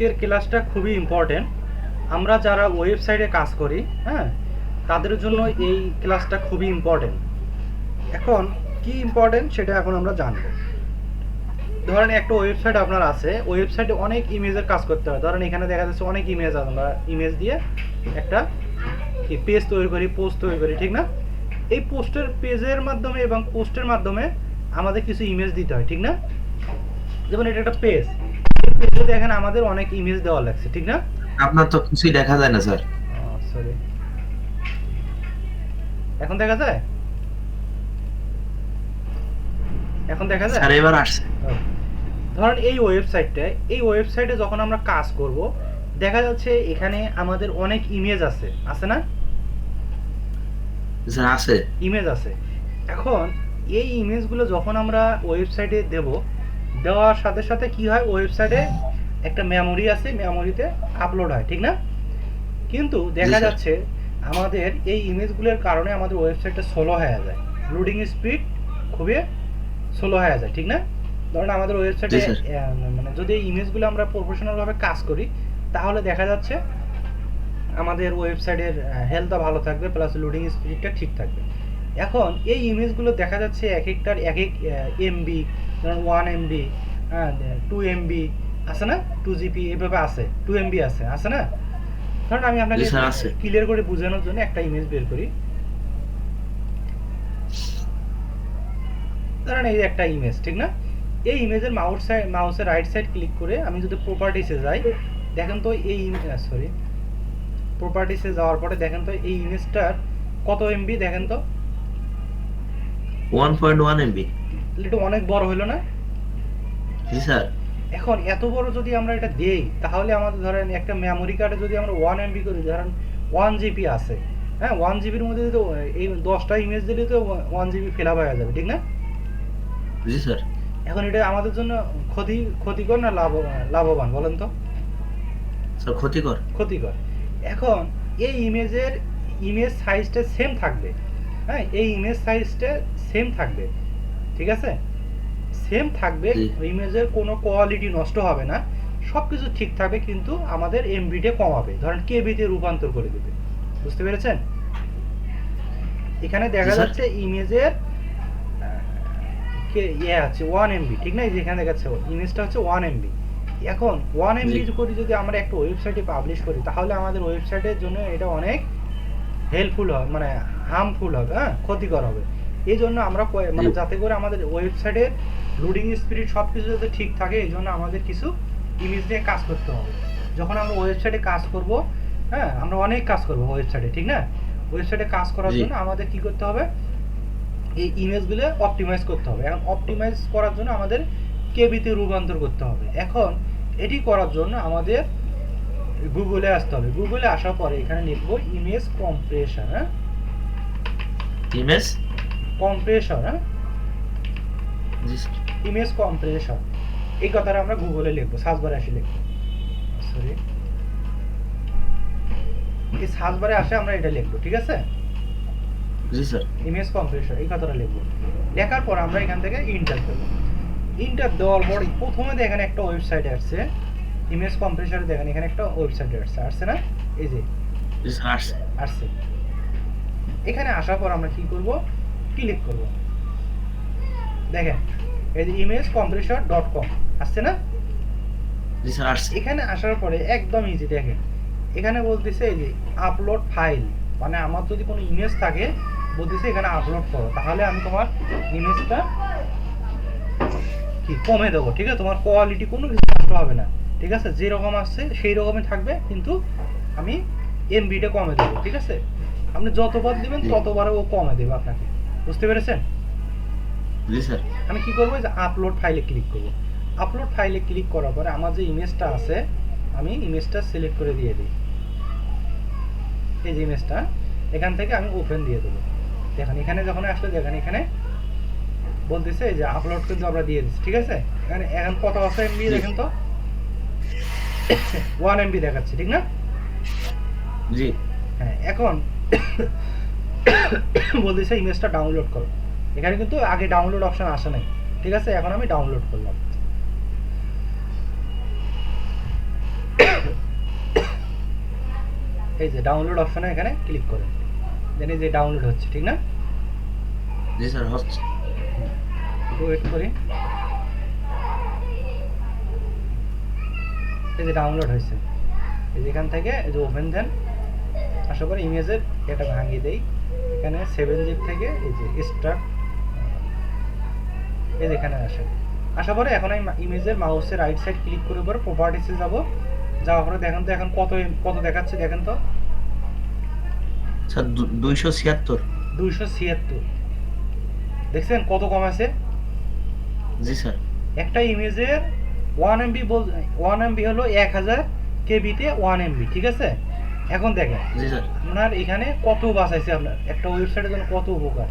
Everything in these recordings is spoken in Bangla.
আজকের ক্লাসটা খুবই ইম্পর্টেন্ট আমরা যারা ওয়েবসাইটে কাজ করি হ্যাঁ তাদের জন্য এই ক্লাসটা খুবই ইম্পর্টেন্ট এখন কি ইম্পর্টেন্ট সেটা এখন আমরা জানব। ধরেন একটা ওয়েবসাইট আপনার আছে ওয়েবসাইটে অনেক ইমেজের কাজ করতে হয়। ধরেন এখানে দেখা যাচ্ছে অনেক ইমেজ আমরা ইমেজ দিয়ে একটা পেজ তৈরি করি পোস্ট তৈরি করি, ঠিক না? এই পোস্টের পেজের মাধ্যমে এবং পোস্টের মাধ্যমে আমাদের কিছু ইমেজ দিতে হয়, ঠিক না? যেমন এটা একটা পেজ পেজে দেখেন আমাদের অনেক ইমেজ দেওয়া লাগছে ঠিক না? আপনার তো কিছুই দেখা যায় না স্যার সরি এখন দেখা যায়? এখন দেখা যায়? স্যার এবার আসছে। ধরেন এই ওয়েবসাইটটায় এই ওয়েবসাইটে যখন আমরা কাজ করব দেখা যাচ্ছে এখানে আমাদের অনেক ইমেজ আছে। আছে না? স্যার আছে। ইমেজ আছে। এখন এই ইমেজগুলো যখন আমরা ওয়েবসাইটে দেব দেওয়ার সাথে সাথে কি হয় ওয়েবসাইটে একটা মেমোরি আছে মেমোরিতে আপলোড হয় ঠিক না? কিন্তু দেখা যাচ্ছে আমাদের এই ইমেজগুলোর কারণে আমাদের ওয়েবসাইটটা স্লো হয়ে যায়। লোডিং স্পিড খুবই স্লো হয়ে যায় ঠিক না? ধরুন আমাদের ওয়েবসাইটে মানে যদি এই ইমেজগুলো আমরা প্রফেশনাল ভাবে কাজ করি তাহলে দেখা যাচ্ছে আমাদের ওয়েবসাইটের হেলথটা ভালো থাকবে প্লাস লোডিং স্পিডটা ঠিক থাকবে। এখন এই ইমেজগুলো দেখা যাচ্ছে এক একটার এক এক এমবি ধরুন ওয়ান এমবি হ্যাঁ টু এমবি আছে না? টু জিবি এভাবে আছে টু এমবি আছে আছে না? ধরুন আমি আপনাকে। ক্লিয়ার করে বোঝানোর জন্য একটা ইমেজ বের করি। ধরেন এই একটা ইমেজ ঠিক না? এই ইমেজের মাউস সাইড মাউসের রাইট সাইড ক্লিক করে আমি যদি প্রপার্টিসে যাই দেখেন তো এই সরি প্রপার্টিসে যাওয়ার পরে দেখেন তো এই ইমেজটার কত এমবি দেখেন তো? ওয়ান পয়েন্ট ওয়ান এমবি তাহলে এটা অনেক বড় হলো না? জি স্যার। এখন এত বড় যদি আমরা এটা দেই তাহলে আমাদের ধরেন একটা মেমোরি কার্ডে যদি আমরা ওয়ান এমবি করি ধরেন ওয়ান জিবি আছে। হ্যাঁ ওয়ান জিবির মধ্যে যদি এই দশটা ইমেজ দিলে তো ওয়ান জিবি ফিল আপ হয়ে যাবে ঠিক না? জি স্যার। এখন এটা আমাদের জন্য ক্ষতি ক্ষতিকর না লাভ লাভবান বলেন তো? স্যার ক্ষতিকর। ক্ষতিকর। এখন এই ইমেজের ইমেজ সাইজটা সেম থাকবে। হ্যাঁ এই ইমেজ সাইজটা সেম থাকবে। ঠিক আছে? সেম থাকবে ইমেজের কোনো কোয়ালিটি নষ্ট হবে না। সব কিছু ঠিক থাকবে কিন্তু আমাদের এমবিটা কমাবে ধরেন কেবিতে রূপান্তর করে দেবে। বুঝতে পেরেছেন? এখানে দেখা যাচ্ছে ইমেজের কে ইয়ে আছে ওয়ান এমবি ঠিক না? এখানে দেখাচ্ছে ইমেজটা হচ্ছে ওয়ান এমবি এখন ওয়ান এমবি। করে যদি আমরা একটা ওয়েবসাইটে পাবলিশ করি তাহলে আমাদের ওয়েবসাইটের জন্য এটা অনেক হেল্পফুল হবে মানে হার্মফুল হবে হ্যাঁ? ক্ষতিকর হবে। এই জন্য আমরা মানে যাতে করে আমাদের ওয়েবসাইটে লোডিং স্পিড সব কিছু যাতে ঠিক থাকে এই জন্য আমাদের কিছু ইমেজ নিয়ে কাজ করতে হবে। যখন আমরা ওয়েবসাইটে কাজ করব হ্যাঁ আমরা অনেক কাজ করব ওয়েবসাইটে ঠিক না? ওয়েবসাইটে কাজ করার জন্য আমাদের কি করতে হবে? এই ইমেজগুলো অপটিমাইজ করতে হবে। এখন অপটিমাইজ করার জন্য আমাদের কেবিতে রূপান্তর করতে হবে। এখন এটি করার জন্য আমাদের গুগলে আসতে হবে। গুগলে আসার পরে এখানে লিখব ইমেজ কম্প্রেশন হ্যাঁ? ইমেজ কম্প্রেশন হ্যাঁ? ইমেজ কম্প্রেশন এই কথাটা আমরা গুগলে লিখব সার্চ বারে আসে লিখব। সরি এই সার্চ বারে আসে আমরা এটা লিখব ঠিক আছে? জি স্যার ইমেজ কম্প্রেশন এই কথাটা লিখব। লেখার পর আমরা এখান থেকে ইন্টার দেবো ইন্টার দেওয়ার পর প্রথমে দেখেন একটা ওয়েবসাইট আসছে। ইমেজ কম্প্রেশনে দেখেন এখানে একটা ওয়েবসাইট আসছে। আসছে না? এই যে আসছে। আসছে। এখানে আসার পর আমরা কি করব? ক্লিক করব। দেখেন এই যে ইমেজ কম্প্রেসর ডট কম আসছে না? এখানে আসার পরে একদম ইজি দেখেন। এখানে বলতেছে এই যে আপলোড ফাইল মানে আমার যদি কোনো ইমেজ থাকে বলতেছে এখানে আপলোড করো। তাহলে আমি তোমার ইমেজটা কি কমে দেবো ঠিক আছে? তোমার কোয়ালিটি কোনো কিছু নষ্ট হবে না ঠিক আছে? যেরকম আসছে সেই রকমই থাকবে কিন্তু আমি এমবিটা কমে দেবো ঠিক আছে? আপনি যতবার দিবেন জি। ততবার ও কমে দেবে আপনাকে। বুঝতে পেরেছেন? জি স্যার। আমি কি করব? যে আপলোড ফাইলে ক্লিক করব। আপলোড ফাইলে ক্লিক করার পরে আমার যে ইমেজটা আছে আমি ইমেজটা সিলেক্ট করে দিয়ে দিই। এই যে ইমেজটা এখান থেকে আমি ওপেন দিয়ে দেবো। দেখেন এখানে যখন আসলে দেখেন এখানে বলতেছে যে আপলোড কিন্তু আমরা দিয়ে দিচ্ছি ঠিক আছে? এখানে এখন কত আছে এমবি দেখেন তো? ওয়ান এমবি দেখাচ্ছে ঠিক না? জি। হ্যাঁ এখন বলতেছে ইমেজটা ডাউনলোড করো। এখানে কিন্তু আগে ডাউনলোড অপশন আসে নাই। ঠিক আছে? এখন আমি ডাউনলোড করলাম। এই যে ডাউনলোড অপশনে এখানে ক্লিক করেন দেন এই যে ডাউনলোড হচ্ছে ঠিক না? জি স্যার হচ্ছে। একটু ওয়েট করি। এই যে ডাউনলোড হয়েছে। এই যে এখান থেকে এই যে ওপেন দেন আশা করি ইমেজের এটা ভাঙিয়ে দেই। এখানে সেভেন জিপ থেকে এই যে স্ট্রাক এই যে এখানে আসে আসার পরে এখন আমি ইমেজের মাউসের রাইট সাইড ক্লিক করে পরে প্রপার্টিসে যাব। যাওয়ার পরে দেখেন তো এখন কত কত দেখাচ্ছে দেখেন তো। স্যার দুইশো ছিয়াত্তর। দুইশো ছিয়াত্তর। দেখছেন কত কম আছে? জি স্যার। একটা ইমেজের ওয়ান এমবি বল ওয়ান এমবি হলো এক হাজার কেবিতে ওয়ান এমবি ঠিক আছে? এখন দেখেন জি স্যার। আপনার এখানে কত বাঁচাইছে আপনার? একটা ওয়েবসাইটের জন্য কত উপকার।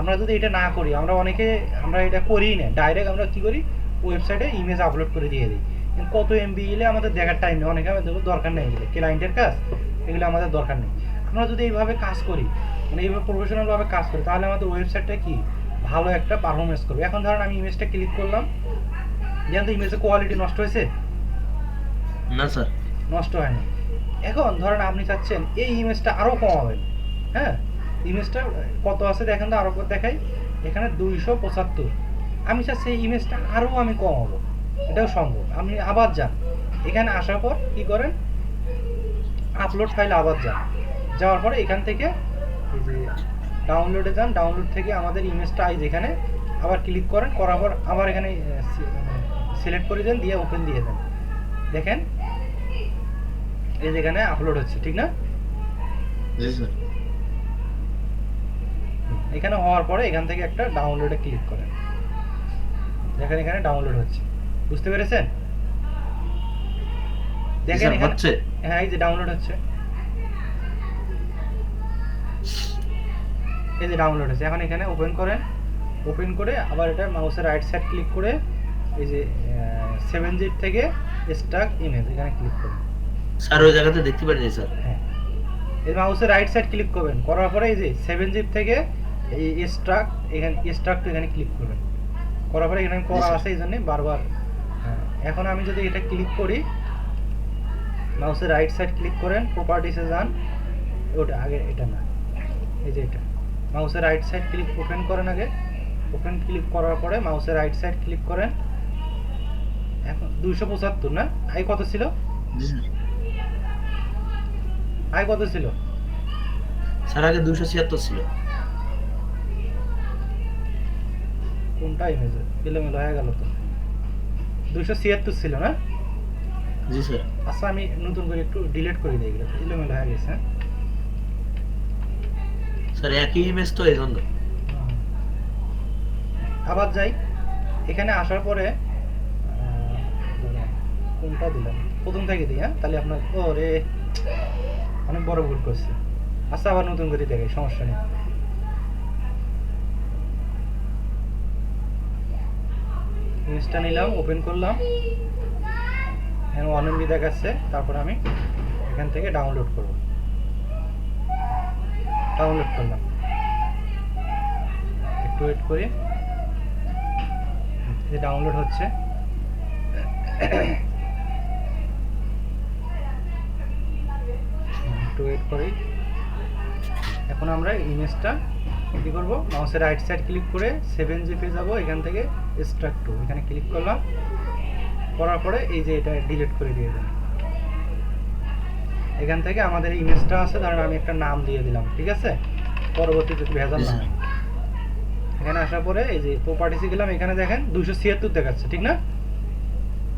আমরা যদি এটা না করি আমরা অনেকে আমরা এটা করি না। ডাইরেক্ট আমরা কি করি? ওয়েবসাইটে ইমেজ আপলোড করে দিয়ে দিই। কিন্তু কত এমবি এলে আমাদের দেখার টাইম নেই। অনেকে আমাদের দরকার নেই এগুলো। ক্লায়েন্টের কাজ এগুলো আমাদের দরকার নেই। আমরা যদি এইভাবে কাজ করি মানে এইভাবে প্রফেশনালভাবে কাজ করি তাহলে আমাদের ওয়েবসাইটটা কি? ভালো একটা পারফরমেন্স করবে। এখন ধরেন আমি ইমেজটা ক্লিক করলাম। যেন তো ইমেজের কোয়ালিটি নষ্ট হয়েছে? না স্যার। নষ্ট হয়নি। এখন ধরেন আপনি চাচ্ছেন, এই ইমেজটা আরও কমাবেন। হ্যাঁ? ইমেজটা কত আছে দেখেন তো আরও দেখাই। এখানে দুইশো পঁচাত্তর। আমি চাচ্ছি এই ইমেজটা আরও আমি কমাবো। এটাও সম্ভব। আপনি আবার যান। এখানে আসার পর কি করেন? আপলোড ফাইল আবার যান। যাওয়ার পরে এখান থেকে এই যে ডাউনলোডে যান। ডাউনলোড থেকে আমাদের ইমেজটা আই যেখানে, আবার ক্লিক করেন। করার পর আবার এখানে সিলেক্ট করে দেন, দিয়ে ওপেন দিয়ে দেন। দেখেন? এই যেখানে আপলোড হচ্ছে ঠিক না? জি স্যার এখানে হওয়ার পরে এখান থেকে একটা ডাউনলোডে ক্লিক করেন। দেখেন এখানে ডাউনলোড হচ্ছে। বুঝতে পেরেছেন? দেখেন এখানে হচ্ছে। হ্যাঁ এই যে ডাউনলোড হচ্ছে। এই যে ডাউনলোড হচ্ছে। এখন এখানে ওপেন করেন। ওপেন করে আবার এটা মাউসের রাইট সাইড ক্লিক করে এই যে সেভেন জিট থেকে স্টাক ইমেজ এখানে ক্লিক করুন। স্যার ওই জায়গাতে দেখতে পারিনি স্যার। হ্যাঁ। এই মাউসের রাইট সাইড ক্লিক করবেন। করার পরে এই যে সেভেন জিপ থেকে এই স্ট্রাক এখানে স্ট্রাক টু এখানে ক্লিক করবেন। করার পরে এখানে করা আছে এই জন্য বারবার। হ্যাঁ, এখন আমি যদি এটা ক্লিক করি মাউসের রাইট সাইড ক্লিক করেন প্রপার্টিসে যান ওটা আগে এটা না। এই যে এটা। মাউসের রাইট সাইড ক্লিক ওপেন করেন আগে। ওপেন ক্লিক করার পরে মাউসের রাইট সাইড ক্লিক করেন। এখন দুইশো পঁচাত্তর না? আই কত ছিল? আই কত ছিল? স্যার আগে দুইশো ছিয়াত্তর ছিল। কোনটা ইমেজে এলোমেলো হয়ে গেল তো। দুশো ছিয়াত্তর ছিল না? জি স্যার। আচ্ছা আমি নতুন করে একটু ডিলিট করে দিই এগুলো এলোমেলো হয়ে গেছে হ্যাঁ? স্যার একই ইমেজ তো এই জন্য। আবার যাই। এখানে আসার পরে কোনটা দিলাম? প্রথম থেকে দিই হ্যাঁ? তাহলে আপনার ও রে অনেক বড় ভুল করছে। আচ্ছা আবার নতুন করে দেখে সমস্যা নেই। ইমেজটা নিলাম ওপেন করলাম। এখানে ওয়ান দেখাচ্ছে, তারপর আমি এখান থেকে ডাউনলোড করব। ডাউনলোড করলাম। একটু ওয়েট করি। ডাউনলোড হচ্ছে। একটু ওয়েট করি। এখন আমরা ইমেজটা কী করব। মাউসের রাইট সাইড ক্লিক করে সেভেন জিপে যাব। এখান থেকে স্ট্রাক টু এখানে ক্লিক করলাম। করার পরে এই যে এটা ডিলিট করে দিয়ে দেন এখান থেকে আমাদের ইমেজটা আছে। ধরেন আমি একটা নাম দিয়ে দিলাম ঠিক আছে? পরবর্তীতে ভেজাল না এখানে আসার পরে এই যে প্রপার্টিসে গেলাম। এখানে দেখেন দুশো ছিয়াত্তর দেখাচ্ছে ঠিক না?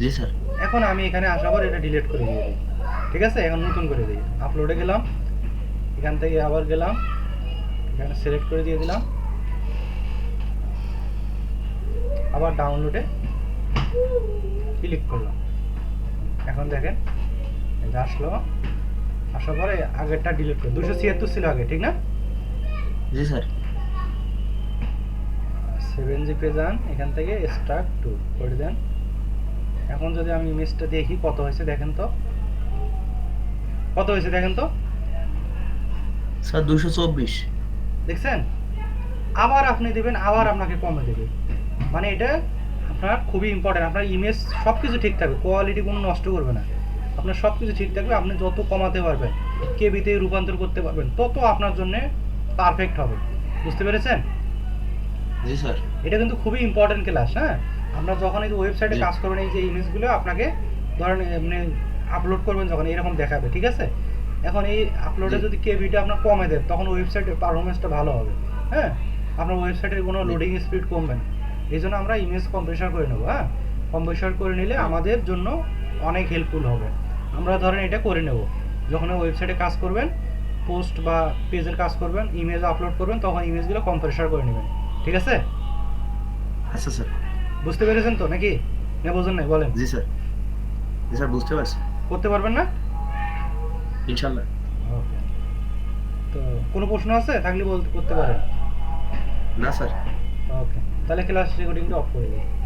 জি স্যার। এখন আমি এখানে আসার পর এটা ডিলিট করে দিয়ে দিই। ঠিক আছে? এখন নতুন করে দিই। আপলোডে গেলাম এখান থেকে আবার গেলাম এখানে সিলেক্ট করে দিয়ে দিলাম। আবার ডাউনলোডে ক্লিক করলাম। এখন দেখেন আসলো। আসার পরে আগেরটা ডিলিট করে দুশো ছিয়াত্তর ছিল আগে ঠিক না? জি স্যার। সেভেন জিপে যান এখান থেকে স্টার্ট টু করে দেন। এখন যদি আমি ইমেজটা দেখি কত হয়েছে দেখেন তো। কত হয়েছে দেখেন তো? স্যার দুশো চব্বিশ। দেখছেন? আবার আপনি দেবেন আবার আপনাকে কমে দেবে। মানে এটা আপনার খুবই ইম্পর্টেন্ট আপনার ইমেজ সব কিছু ঠিক থাকবে কোয়ালিটি কোনো নষ্ট করবে না। আপনার সব কিছু ঠিক থাকবে আপনি যত কমাতে পারবেন কেবিতে রূপান্তর করতে পারবেন তত আপনার জন্য পারফেক্ট হবে। বুঝতে পেরেছেন? জি স্যার। এটা কিন্তু খুবই ইম্পর্টেন্ট ক্লাস হ্যাঁ? আপনার যখন এই ওয়েবসাইটে কাজ করবেন এই যে ইমেজগুলো আপনাকে ধরেন এমনি আপলোড করবেন যখন এরকম দেখাবে ঠিক আছে? এখন এই আপলোডে। যদি কেবিটা আপনার কমে দেন তখন ওয়েবসাইটের পারফরমেন্সটা ভালো হবে হ্যাঁ? আপনার ওয়েবসাইটের কোনো লোডিং স্পিড কমবে না। এই জন্য আমরা ইমেজ কম্প্রেসার করে নেব হ্যাঁ? কম্প্রেসার করে নিলে আমাদের জন্য অনেক হেল্পফুল হবে। আমরা ধরেন এটা করে নেব। যখন ওয়েবসাইটে কাজ করবেন পোস্ট বা পেজের কাজ করবেন ইমেজ আপলোড করবেন তখন ইমেজগুলো কম্প্রেসার করে নেবেন ঠিক আছে? আচ্ছা স্যার। বুঝতে পেরেছেন তো নাকি? না বোঝেন নাই বলেন। জি স্যার। জি স্যার বুঝতে পারছি। করতে পারবেন না? ইনশাল্লাহ। তো কোনো প্রশ্ন আছে? থাকলে বলতে করতে পারেন। না স্যার। ওকে। তাহলে ক্লাস রেকর্ডিংটা অফ করে দিই।